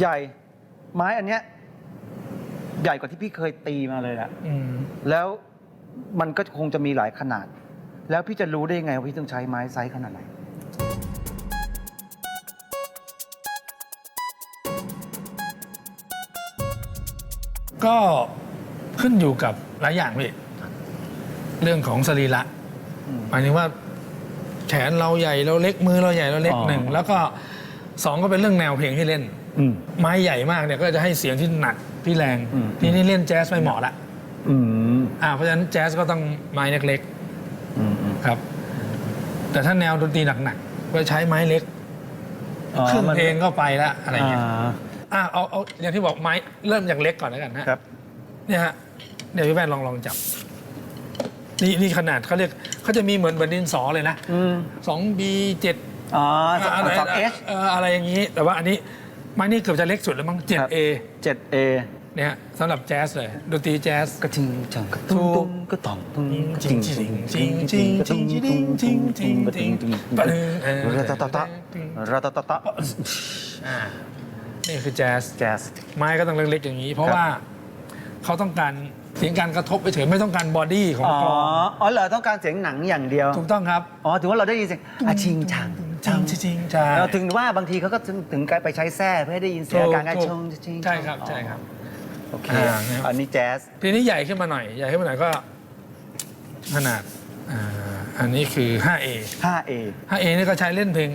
ใหญ่ไม้อันเนี้ยใหญ่กว่าที่พี่เคยตีมาเลยแหละอืมแล้วมันก็คงจะมีหลายขนาด แล้วพี่จะรู้ได้ยังไงว่าพี่ต้องใช้ไม้ไซส์ขนาดไหน ก็ขึ้นอยู่กับหลายอย่างพี่เรื่องของสรีระอืมหมายถึงว่า แขนเราใหญ่เราเล็กมือเราใหญ่เราเล็กอ๋อ หนึ่งแล้วก็สองก็เป็นเรื่องแนวเพลงที่เล่น อืม ไม้ใหญ่มากเนี่ยก็จะให้เสียงที่หนักที่แรง อืม ทีนี้เล่นแจ๊สไม่เหมาะละอืมอ่าเพราะฉะนั้นแจ๊สก็ต้องไม้เล็กอืมอืมๆครับ แต่ถ้าแนวดนตรีหนักๆก็ใช้ไม้เล็กอ๋อครึ่งมันเพลงก็ไปละอะไรอย่างเงี้ยอ่าอ่าเอาเอาอย่างที่บอกไม้เริ่มจากเล็กก่อนแล้วกันฮะ ครับ เนี่ยฮะเดี๋ยวพี่แว่นลองลองจับ นี่นี่ขนาดเขาเรียกเขาจะมีเหมือนเหมือนดินสอเลยนะอืมสองบีเจ็ดอ๋อสองอะไรสองเอสเอ่ออะไรอย่างนี้ แต่ว่าอันนี้ ไม้นี่เกือบจะเล็กสุดแล้วมั้งเจ็ดเอเจ็ดเอเนี่ยฮะสำหรับแจ๊สเลยดนตรีแจ๊สก็จิงจังก็ถูตุ้งกตุ้งก็ต่องตุ้งจริงจริงจริงจริงจริงจริงจริงจริงจริงจริงรัตตะตะรัตตะตะอ่านี่คือแจ๊สแจ๊สไม้ก็ต้องเล็กๆอย่างนี้ เพราะครับว่าเขาต้องการเสียงการกระทบไปเฉยไม่ต้องการบอดี้ของอ๋อกลองอ๋อเหรอต้องการเสียงหนังอย่างเดียว ถูกต้องครับ อ๋อถือว่าเราได้ยินเสียงอาชิงชัง จริงจริงใช่เราถึงว่าบางทีเขาก็ถึงถึงการไปใช้แส้เพื่อให้ได้ยินเสียงการการชงชิงใช่ครับใช่ครับโอเคอ่าเนี่ยอันนี้แจ๊สทีนี้ใหญ่ขึ้นมาหน่อยใหญ่ขึ้นมาหน่อยก็ขนาดอ่าอันนี้คือ 5A 5A 5A นี่ก็ใช้เล่นเพลง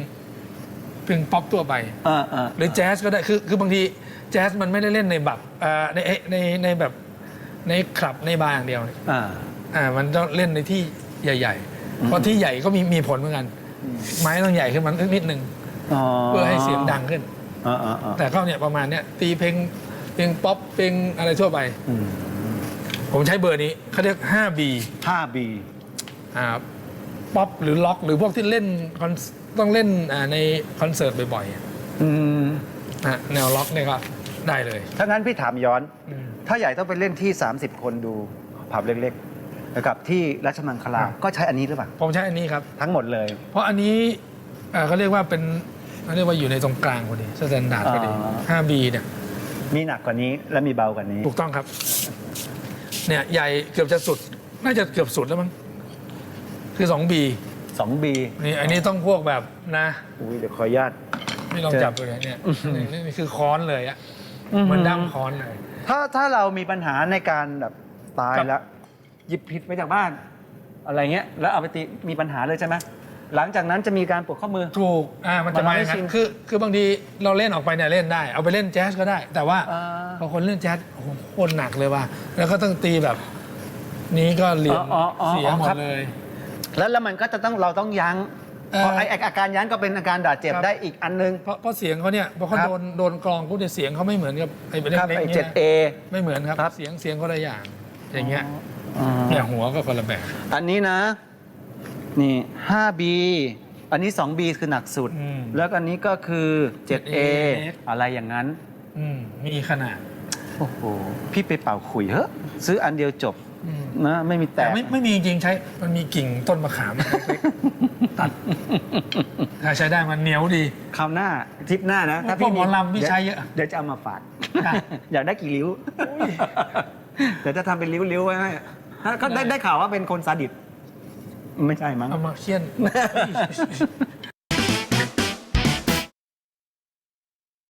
เพลงป๊อปทั่วไปเออเออหรือแจ๊สก็ได้คือคือบางทีแจ๊สมันไม่ได้เล่นในแบบอ่าในในในแบบในคลับในบาร์อย่างเดียวอ่าอ่ามันต้องเล่นในที่ใหญ่ๆ เพราะที่ใหญ่ก็มีมีผลเหมือนกัน ไม้ต้องใหญ่ขึ้นมานิดนึงอ๋อเพื่อให้เสียงดังขึ้นอ่าอ่าอ่าแต่ก็เนี่ยประมาณเนี้ยตีเพลงเพลงป๊อปเพลงอะไรทั่วไปอืมผมใช้เบอร์นี้เขาเรียก 5B 5B อ่าป๊อปหรือล็อก หรือพวกที่เล่นคอนต้องเล่นอ่าในคอนเสิร์ตบ่อยๆอะอืมนะแนวล็อกเนี่ยก็ได้เลย ถ้างั้นพี่ถามย้อนอืมถ้าใหญ่ต้องไปเล่นที่ 30 คนดูผับเล็กๆ นะครับที่ราชมังคลาครับก็ใช้อันนี้หรือเปล่าผมใช้อันนี้ครับ ทั้งหมดเลย เพราะอันนี้อ่าเขาเรียกว่าเป็นเขาเรียกว่าอยู่ในตรงกลางพอดีสแตนดาร์ดพอดีอ่ 5B เนี่ยมีหนักกว่านี้และมีเบากว่านี้ ถูกต้องครับเนี่ยใหญ่เกือบจะสุด น่าจะเกือบสุดแล้วมั้งคือ 2B 2B นี่อันนี้ต้องพวกแบบนะอุ้ยเดี๋ยวขออนุญาต ไม่ลองจับเลยเนี่ยนี่นี่คือค้อนเลยอะอื้อหือเหมันด้ามค้อนเลย ถ้าถ้าเรามีปัญหาในการแบบตายครับแล้ว หยิบผิดไปจากบ้าน อะไรเงี้ยแล้วเอาไปตีมีปัญหาเลยใช่ไหมหลังจากนั้นจะมีการปวดข้อมือ ถูก อ่า มันจะมันมาไม่อย่างนั้ชินนคือ คือบางทีเราเล่นออกไปเนี่ยเล่นได้ เอาไปเล่นแจ๊สก็ได้ แต่ว่าอ่าพอคนเล่นแจ๊สโอ้โหโคตรหนักเลยว่ะ แล้วก็ต้องตีแบบ นี้ก็เหลี่ยมอ๋ออ๋ออ๋อเสียหมครัดบเลย แล้วแล้วมันก็จะต้องเราต้องยั้งเอ่อเพราะไอไอ้อาการยั้งก็เป็นอาการบาดเจ็บครับได้อีกอันนึงเพราะเพราะเสียงเขาเนี่ยพอเขาครับโดนโดนกลองปุ๊บเนี่ยเสียงเขาไม่เหมือนกับไอ้ครับเล็กไอๆเนี่ยเจ็ดเอไม่เหมือนครับครับเสียงเสียงคนละอย่าง อย่างเงี้ยอ๋อเนี่ยหัวก็คนละแบบ อันนี้นะ นี่ 5B อันนี้ 2B คือหนักสุด อืมแล้วก็อันนี้ก็คือ 7A อะไรอย่างนั้น อืมมีขนาดโอ้โห พี่ไปเป่าขุยเฮ้อะซื้ออันเดียวจบอืมนะ ไม่มีแตแต่ก ไม่ไม่มีจริงๆใช้ มันมีกิ่งต้นมะขามเล็กๆตัดถ้าใช้ได้มันเหนียวดี คราวหน้าทริปหน้านะ ถ้าพวพี่กหมอลำพี่ใช้เยอะ เดี๋ยวจะเอามาฝากค่ะ อยากได้กี่ริ้วเดี๋ยวจะทำเป็นริ้วๆไว้ให้ถ้าก็ได้ได้ได้ข่าวว่าเป็นคนซาดิสไม่ใช่มั้ง เอามาเคี่ยน